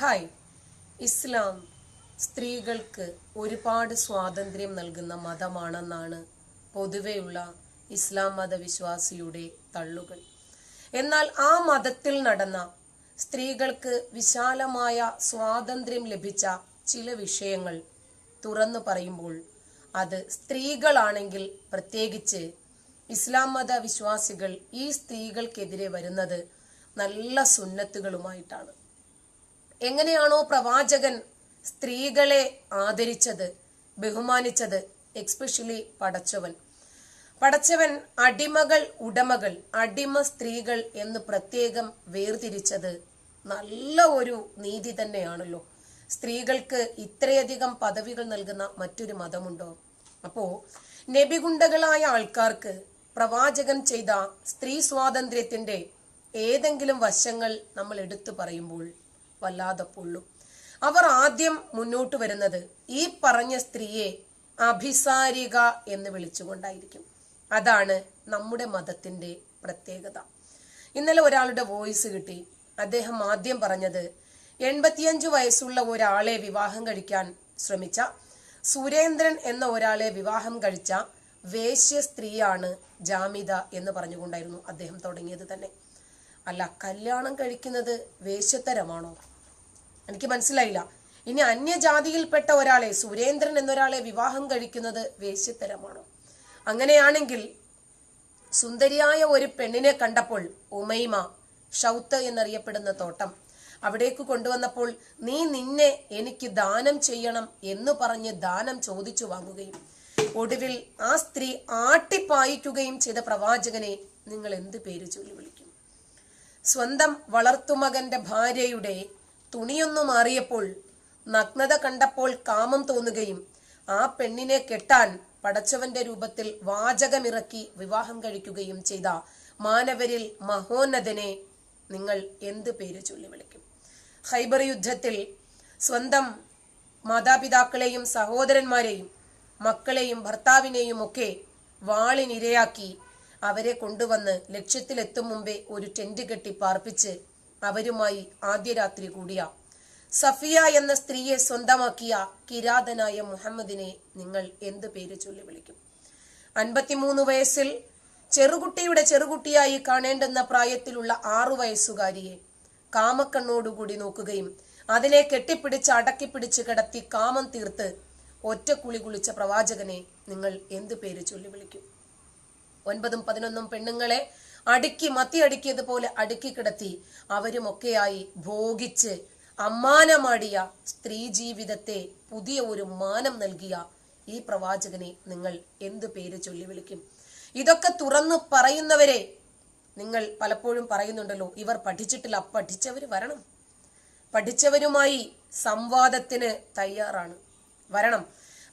Hi. ഇസ്ലാം സ്ത്രീകൾക്ക് ഒരുപാട് സ്വാതന്ത്ര്യം നൽകുന്ന മതമാണെന്നാണ് പൊതുവെയുള്ള ഇസ്ലാം മതവിശ്വാസിയുടെ തള്ളുകൾ. എന്നാൽ ആ മതത്തിൽ നടന്ന സ്ത്രീകൾക്ക് വിശാലമായ സ്വാതന്ത്ര്യം ലഭിച്ച ചില വിഷയങ്ങൾ തുറന്നു പറയുമ്പോൾ അത് സ്ത്രീകളാണെങ്കിൽ പ്രത്യേകിച്ച് ഇസ്ലാം മത വിശ്വാസികൾ ഈ സ്ത്രീകൾക്കെതിരെ വരുന്നത് നല്ല സുന്നത്തുകളുമായിട്ടാണ്. എങ്ങനെയാണോ പ്രവാചകൻ സ്ത്രീകളെ ആദരിച്ചത് ബഹുമാനിച്ചത് എക്സ്പെഷ്യലി പടച്ചവൻ. പടച്ചവൻ അടിമകൾ ഉടമകൾ അടിമ സ്ത്രീകൾ എന്ന് പ്രത്യേകം വേർതിരിച്ചത് നല്ല ഒരു നീതി തന്നെയാണല്ലോ. സ്ത്രീകൾക്ക് ഇത്രയധികം പദവികൾ നൽകുന്ന മറ്റൊരു മതമുണ്ടോ? അപ്പോ നബിഗുണ്ടകളായ ആൾക്കാർക്ക് പ്രവാചകൻ ചെയ്ത സ്ത്രീ സ്വാതന്ത്ര്യത്തിന്റെ ഏതെങ്കിലും വശങ്ങൾ നമ്മൾ എടുത്തു പറയുമ്പോൾ വല്ലാതെ പൊള്ളും അവർ ആദ്യം മുന്നോട്ട് വരുന്നത് ഈ പറഞ്ഞ സ്ത്രീയെ അഭിസാരിക എന്ന് വിളിച്ചുകൊണ്ടായിരിക്കും. അതാണ് നമ്മുടെ മതത്തിന്റെ പ്രത്യേകത. ഇന്നലെ ഒരാളുടെ വോയിസ് കിട്ടി. അദ്ദേഹം ആദ്യം പറഞ്ഞത് എൺപത്തിയഞ്ചു വയസ്സുള്ള ഒരാളെ വിവാഹം കഴിക്കാൻ ശ്രമിച്ച സുരേന്ദ്രൻ എന്ന ഒരാളെ വിവാഹം കഴിച്ച വേശ്യ സ്ത്രീയാണ് ജാമിത എന്ന് പറഞ്ഞുകൊണ്ടായിരുന്നു അദ്ദേഹം തുടങ്ങിയത് തന്നെ. അല്ല കല്യാണം കഴിക്കുന്നത് വേശ്യത്തരമാണോ? എനിക്ക് മനസ്സിലായില്ല. ഇനി അന്യജാതിയിൽപ്പെട്ട ഒരാളെ സുരേന്ദ്രൻ എന്നൊരാളെ വിവാഹം കഴിക്കുന്നത് വേശ്യത്തരമാണോ? അങ്ങനെയാണെങ്കിൽ സുന്ദരിയായ ഒരു പെണ്ണിനെ കണ്ടപ്പോൾ ഉമൈമ ഷൗത്ത് എന്നറിയപ്പെടുന്ന തോട്ടം അവിടേക്ക് കൊണ്ടുവന്നപ്പോൾ നീ നിന്നെ എനിക്ക് ദാനം ചെയ്യണം എന്ന് പറഞ്ഞ് ദാനം ചോദിച്ചു വാങ്ങുകയും ഒടുവിൽ ആ സ്ത്രീ ആട്ടിപ്പായിക്കുകയും ചെയ്ത പ്രവാചകനെ നിങ്ങൾ എന്ത് പേര് ചൊല്ലി വിളിക്കും സ്വന്തം വളർത്തുമകന്റെ ഭാര്യയുടെ തുണിയൊന്നു മാറിയപ്പോൾ നഗ്നത കണ്ടപ്പോൾ കാമം തോന്നുകയും ആ പെണ്ണിനെ കെട്ടാൻ പടച്ചവന്റെ രൂപത്തിൽ വാചകമിറക്കി വിവാഹം കഴിക്കുകയും ചെയ്ത മാനവരിൽ മഹോന്നതനെ നിങ്ങൾ എന്ത് പേര് ചൊല്ലി വിളിക്കും? ഹൈബർ യുദ്ധത്തിൽ സ്വന്തം മാതാപിതാക്കളെയും സഹോദരന്മാരെയും മക്കളെയും ഭർത്താവിനെയും ഒക്കെ വാളിനിരയാക്കി അവരെ കൊണ്ടുവന്ന് ലക്ഷ്യത്തിലെത്തും മുമ്പേ ഒരു ടെന്റ് കെട്ടി പാർപ്പിച്ച് അവരുമായി ആദ്യ രാത്രി കൂടിയ സഫിയ എന്ന സ്ത്രീയെ സ്വന്തമാക്കിയ കിരാതനായ മുഹമ്മദിനെ നിങ്ങൾ എന്ത് പേര് ചൊല്ലി വിളിക്കും? അൻപത്തിമൂന്ന് വയസ്സിൽ ചെറുകുട്ടിയുടെ ചെറുകുട്ടിയായി കാണേണ്ടെന്ന പ്രായത്തിലുള്ള ആറു വയസ്സുകാരിയെ കാമക്കണ്ണോടുകൂടി നോക്കുകയും അതിനെ കെട്ടിപ്പിടിച്ച് അടക്കിപ്പിടിച്ച് കിടത്തി കാമം തീർത്ത് ഒറ്റ കുളി കുളിച്ച പ്രവാചകനെ നിങ്ങൾ എന്ത് പേര് ചൊല്ലി വിളിക്കും? ഒൻപതും പതിനൊന്നും പെണ്ണുങ്ങളെ അടുക്കി മത്തി അടുക്കിയതുപോലെ അടുക്കി കിടത്തി അവരുമൊക്കെയായി ഭോഗിച്ച് അമ്മാനമാടിയ സ്ത്രീ ജീവിതത്തെ പുതിയ ഒരു മാനം നൽകിയ ഈ പ്രവാചകനെ നിങ്ങൾ എന്ത് പേര് ചൊല്ലി വിളിക്കും? ഇതൊക്കെ തുറന്നു പറയുന്നവരെ നിങ്ങൾ പലപ്പോഴും പറയുന്നുണ്ടല്ലോ ഇവർ പഠിച്ചിട്ടില്ല പഠിച്ചവർ വരണം. പഠിച്ചവരുമായി സംവാദത്തിന് തയ്യാറാണ്. വരണം.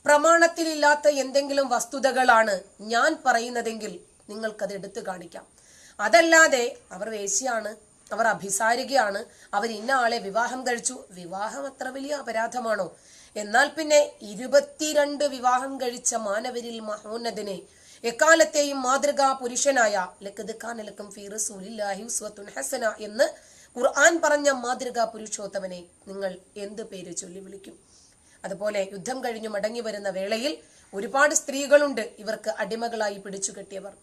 പ്രമാണത്തിലില്ലാത്ത എന്തെങ്കിലും വസ്തുതകളാണ് ഞാൻ പറയുന്നതെങ്കിൽ നിങ്ങൾക്കത് എടുത്തു കാണിക്കാം. അതല്ലാതെ അവർ വേശിയാണ് അവർ അഭിസാരികയാണ് അവർ ഇന്ന ആളെ വിവാഹം കഴിച്ചു. വിവാഹം അത്ര വലിയ അപരാധമാണോ? എന്നാൽ പിന്നെ ഇരുപത്തിരണ്ട് വിവാഹം കഴിച്ച മാനവരിൽ മഹോന്നതിനെ എക്കാലത്തെയും മാതൃകാ പുരുഷനായ ലക്കത് ഖാനലക്കും ഫീ ഉസ്വത്തുൻ ഹസന എന്ന് ഖുർആൻ പറഞ്ഞ മാതൃകാ പുരുഷോത്തമനെ നിങ്ങൾ എന്ത് പേര് ചൊല്ലി വിളിക്കും? അതുപോലെ യുദ്ധം കഴിഞ്ഞു മടങ്ങി വരുന്ന വേളയിൽ ഒരുപാട് സ്ത്രീകളുണ്ട്. ഇവർക്ക് അടിമകളായി പിടിച്ചു കെട്ടിയവർ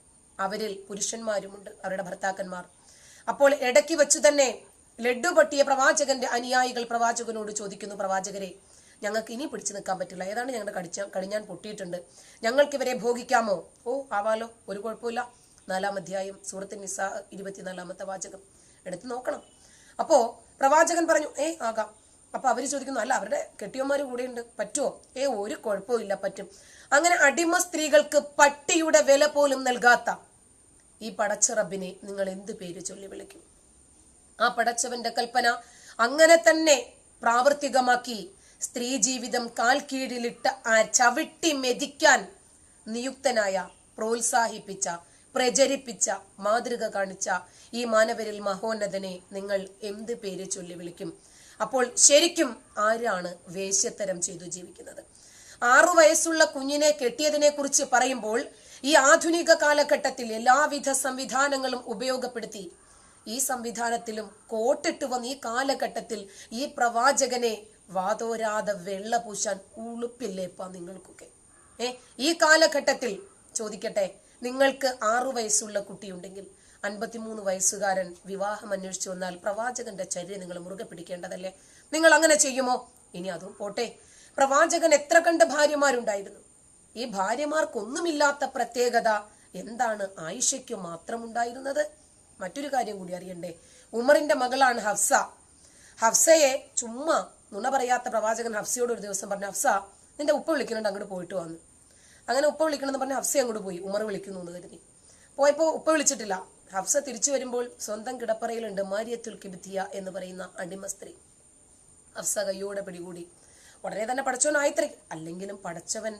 അവരിൽ പുരുഷന്മാരുമുണ്ട് അവരുടെ ഭർത്താക്കന്മാർ. അപ്പോൾ ഇടയ്ക്ക് വെച്ച് തന്നെ ലഡ്ഡു പൊട്ടിയ പ്രവാചകന്റെ അനുയായികൾ പ്രവാചകനോട് ചോദിക്കുന്നു പ്രവാചകരെ ഞങ്ങൾക്ക് ഇനി പിടിച്ചു നിൽക്കാൻ പറ്റില്ല. ഏതാണ് ഞങ്ങളുടെ കടിച്ച കടിഞ്ഞാൻ പൊട്ടിയിട്ടുണ്ട്? ഞങ്ങൾക്ക് ഇവരെ ഭോഗിക്കാമോ? ഓ ആവാലോ ഒരു കുഴപ്പമില്ല നാലാം അധ്യായം സൂറത്തിൻ നിസ ഇരുപത്തിനാലാമത്തെ വാചകം. എടുത്ത് നോക്കണം. അപ്പോ പ്രവാചകൻ പറഞ്ഞു ഏ ആകാം. അപ്പൊ അവർ ചോദിക്കുന്നു അല്ല അവരുടെ കെട്ടിയന്മാര് കൂടെയുണ്ട്. പറ്റുമോ ഏ ഒരു കുഴപ്പവും ഇല്ല പറ്റും. അങ്ങനെ അടിമ സ്ത്രീകൾക്ക് പട്ടിയുടെ വില പോലും നൽകാത്ത ഈ പടച്ചിറബിനെ നിങ്ങൾ എന്ത് പേര് ചൊല്ലി വിളിക്കും? ആ പടച്ചവന്റെ കൽപ്പന അങ്ങനെ തന്നെ പ്രാവർത്തികമാക്കി സ്ത്രീ ജീവിതം കാൽ കീഴിലിട്ട് ആ ചവിട്ടി മെതിക്കാൻ നിയുക്തനായ പ്രോത്സാഹിപ്പിച്ച പ്രചരിപ്പിച്ച മാതൃക കാണിച്ച ഈ മാനവരിൽ മഹോന്നതനെ നിങ്ങൾ എന്ത് പേര് ചൊല്ലി വിളിക്കും? അപ്പോൾ ശരിക്കും ആരാണ് വേശ്യത്തരം ചെയ്തു ജീവിക്കുന്നത്? ആറു വയസ്സുള്ള കുഞ്ഞിനെ കെട്ടിയതിനെ കുറിച്ച് പറയുമ്പോൾ ഈ ആധുനിക കാലഘട്ടത്തിൽ എല്ലാവിധ സംവിധാനങ്ങളും ഉപയോഗപ്പെടുത്തി ഈ സംവിധാനത്തിലും കോട്ടിട്ട് വന്ന ഈ കാലഘട്ടത്തിൽ ഈ പ്രവാചകനെ വാതോരാതെ വെള്ള പൂശാൻ ഉളുപ്പില്ലേപ്പാ നിങ്ങൾക്കൊക്കെ? ഏ ഈ കാലഘട്ടത്തിൽ ചോദിക്കട്ടെ നിങ്ങൾക്ക് ആറു വയസ്സുള്ള കുട്ടിയുണ്ടെങ്കിൽ അൻപത്തിമൂന്ന് വയസ്സുകാരൻ വിവാഹം അന്വേഷിച്ചു വന്നാൽ പ്രവാചകന്റെ ചര്യ നിങ്ങൾ മുറുകെ പിടിക്കേണ്ടതല്ലേ? നിങ്ങൾ അങ്ങനെ ചെയ്യുമോ? ഇനി അതും പോട്ടെ. പ്രവാചകൻ എത്ര കണ്ട് ഭാര്യമാരുണ്ടായിരുന്നു? ഈ ഭാര്യമാർക്കൊന്നുമില്ലാത്ത പ്രത്യേകത എന്താണ് ആയിഷയ്ക്ക് മാത്രമുണ്ടായിരുന്നത്? മറ്റൊരു കാര്യം കൂടി അറിയണ്ടേ. ഉമറിന്റെ മകളാണ് ഹഫ്സ. ഹഫ്സയെ ചുമ്മാ നുണ പറയാത്ത പ്രവാചകൻ ഹഫ്സയോട് ഒരു ദിവസം പറഞ്ഞു ഹഫ്സ നിന്റെ ഉപ്പ വിളിക്കുന്നുണ്ട് അങ്ങോട്ട് പോയിട്ട് വന്നു അങ്ങനെ ഉപ്പ വിളിക്കണമെന്ന് പറഞ്ഞ് ഹഫ്സ അങ്ങോട്ട് പോയി. ഉമർ വിളിക്കുന്നു എന്ന് കരുതി. പോയപ്പോൾ ഉപ്പ വിളിച്ചിട്ടില്ല. ഹഫ്സ തിരിച്ചു വരുമ്പോൾ സ്വന്തം കിടപ്പറയിലുണ്ട് മാരിയത്തുൽ കിബിത്തിയ എന്ന് പറയുന്ന അടിമ സ്ത്രീ ഹഫ്സ കയ്യോടെ പിടികൂടി. ഉടനെ തന്നെ പടച്ചവൻ ആയത്രി അല്ലെങ്കിലും പടച്ചവൻ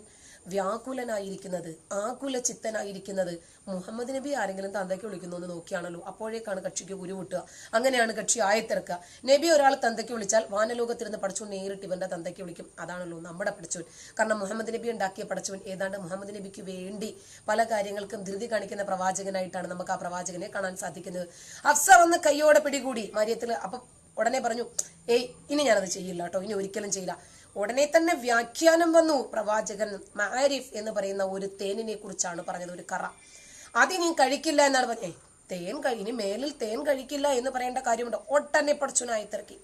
വ്യാകുലനായിരിക്കുന്നത് ആകുല ചിത്തനായിരിക്കുന്നത് മുഹമ്മദ് നബി ആരെങ്കിലും തന്തയ്ക്ക് വിളിക്കുന്നു എന്ന് നോക്കിയാണല്ലോ. അപ്പോഴേക്കാണ് കക്ഷിക്ക് ഉരുവിട്ടുക. അങ്ങനെയാണ് കക്ഷി ആയത്തിറക്കുക. നബി ഒരാൾ തന്തയ്ക്ക് വിളിച്ചാൽ വാനലോകത്തിരുന്ന് പഠിച്ചു നേരിട്ട് ഇവന്റെ തന്തയ്ക്ക് വിളിക്കും. അതാണല്ലോ നമ്മുടെ പഠിച്ചവൻ. കാരണം മുഹമ്മദ് നബി ഉണ്ടാക്കിയ പഠിച്ചവൻ ഏതാണ്ട് മുഹമ്മദ് നബിക്ക് വേണ്ടി പല കാര്യങ്ങൾക്കും ധൃതി കാണിക്കുന്ന പ്രവാചകനായിട്ടാണ് നമുക്ക് ആ പ്രവാചകനെ കാണാൻ സാധിക്കുന്നത്. അഫ്സർ വന്ന് കയ്യോടെ പിടികൂടി മരിയത്തിൽ അപ്പൊ ഉടനെ പറഞ്ഞു ഏയ് ഇനി ഞാനത് ചെയ്യില്ല കേട്ടോ ഇനി ഒരിക്കലും ചെയ്യില്ല. ഉടനെ തന്നെ വ്യാഖ്യാനം വന്നു പ്രവാചകൻ മാരിഫ് എന്ന് പറയുന്ന ഒരു തേനിനെ കുറിച്ചാണ് പറഞ്ഞത് ഒരു കറ. അതിനി കഴിക്കില്ല എന്നാണ് പറഞ്ഞേ തേൻ കഴിഞ്ഞ് മേലിൽ തേൻ കഴിക്കില്ല എന്ന് പറയേണ്ട കാര്യമുണ്ട്. ഒട്ടനെ പടച്ചുനായി തിരക്കി.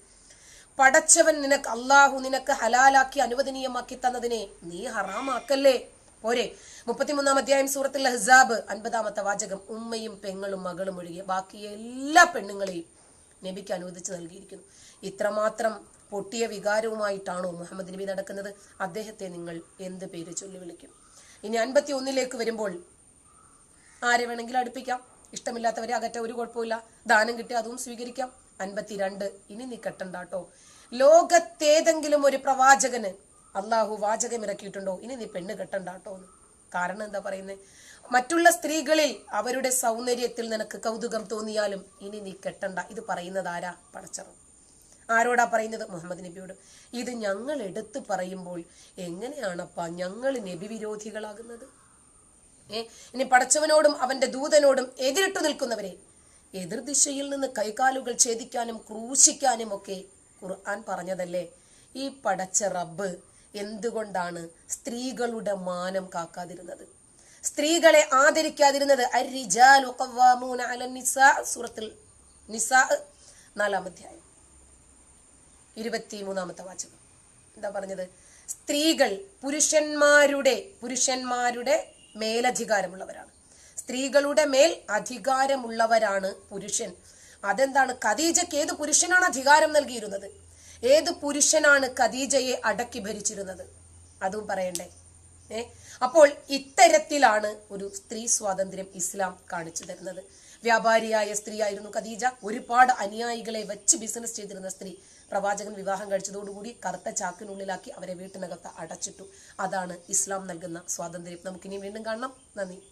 പടച്ചവൻ നിനക്ക് അള്ളാഹു നിനക്ക് ഹലാലാക്കി അനുവദനീയമാക്കി തന്നതിനെ നീ ഹറാമാക്കല്ലേ? പോരെ. മുപ്പത്തിമൂന്നാം അധ്യായം സൂറത്തിൽ ഹസാബ് അൻപതാമത്തെ വാചകം. ഉമ്മയും പെങ്ങളും മകളും ഒഴികെ ബാക്കി എല്ലാ പെണ്ണുങ്ങളെയും നബിക്ക് അനുവദിച്ച് നൽകിയിരിക്കുന്നു. ഇത്രമാത്രം പൊട്ടിയ വികാരവുമായിട്ടാണോ മുഹമ്മദ് നബി നടക്കുന്നത്? അദ്ദേഹത്തെ നിങ്ങൾ എന്ത് പേര് ചൊല്ലി വിളിക്കും? ഇനി അൻപത്തി ഒന്നിലേക്ക് വരുമ്പോൾ ആരെ വേണമെങ്കിലും അടുപ്പിക്കാം. ഇഷ്ടമില്ലാത്തവരെ അകറ്റ ഒരു കുഴപ്പമില്ല ദാനം കിട്ടി അതും സ്വീകരിക്കാം. അൻപത്തിരണ്ട് ഇനി നീ കെട്ടണ്ടാട്ടോ. ലോകത്തേതെങ്കിലും ഒരു പ്രവാചകന് അള്ളാഹു വാചകം ഇറക്കിയിട്ടുണ്ടോ? ഇനി നീ പെണ്ണ് കെട്ടണ്ടാട്ടോ എന്ന്. കാരണം എന്താ പറയുന്നത് മറ്റുള്ള സ്ത്രീകളിൽ അവരുടെ സൗന്ദര്യത്തിൽ നിനക്ക് കൗതുകം തോന്നിയാലും ഇനി നീ കെട്ടണ്ട. ഇത് പറയുന്നത് ആരാ? പടച്ചറം ആരോടാ പറയുന്നത്? മുഹമ്മദ് നബിയോട്. ഇത് ഞങ്ങൾ എടുത്തു പറയുമ്പോൾ എങ്ങനെയാണപ്പാ ഞങ്ങൾ നബി വിരോധികളാകുന്നത്? ഏ ഇനി പടച്ചവനോടും അവന്റെ ദൂതനോടും എതിരിട്ടു നിൽക്കുന്നവരെ എതിർദിശയിൽ നിന്ന് കൈകാലുകൾ ഛേദിക്കാനും ക്രൂശിക്കാനും ഒക്കെ ഖുർആൻ പറഞ്ഞതല്ലേ? ഈ പടച്ച റബ്ബ് എന്തുകൊണ്ടാണ് സ്ത്രീകളുടെ മാനം കാക്കാതിരുന്നത്? സ്ത്രീകളെ ആദരിക്കാതിരുന്നത് സൂറത്തിൽ നിസാ നാലാം അധ്യായം ഇരുപത്തിമൂന്നാമത്തെ വാചകം. എന്താ പറഞ്ഞത്? സ്ത്രീകൾ പുരുഷന്മാരുടെ പുരുഷന്മാരുടെ മേലധികാരമുള്ളവരാണ്. സ്ത്രീകളുടെ മേൽ അധികാരമുള്ളവരാണ് പുരുഷൻ. അതെന്താണ്? ഖദീജയ്ക്ക് ഏത് പുരുഷനാണ് അധികാരം നൽകിയിരുന്നത്? ഏത് പുരുഷനാണ് ഖദീജയെ അടക്കി ഭരിച്ചിരുന്നത്? അതും പറയണ്ടേ. ഏ? അപ്പോൾ ഇത്തരത്തിലാണ് ഒരു സ്ത്രീ സ്വാതന്ത്ര്യം ഇസ്ലാം കാണിച്ചു തരുന്നത്. വ്യാപാരിയായ സ്ത്രീയായിരുന്നു ഖദീജ. ഒരുപാട് അനുയായികളെ വെച്ച് ബിസിനസ് ചെയ്തിരുന്ന സ്ത്രീ. പ്രവാചകൻ വിവാഹം കഴിച്ചതോടുകൂടി കറുത്ത ചാക്കിനുള്ളിലാക്കി അവരെ വീട്ടിനകത്ത് അടച്ചിട്ടു. അതാണ് ഇസ്ലാം നൽകുന്ന സ്വാതന്ത്ര്യം. നമുക്കിനി വീണ്ടും കാണണം. നന്ദി.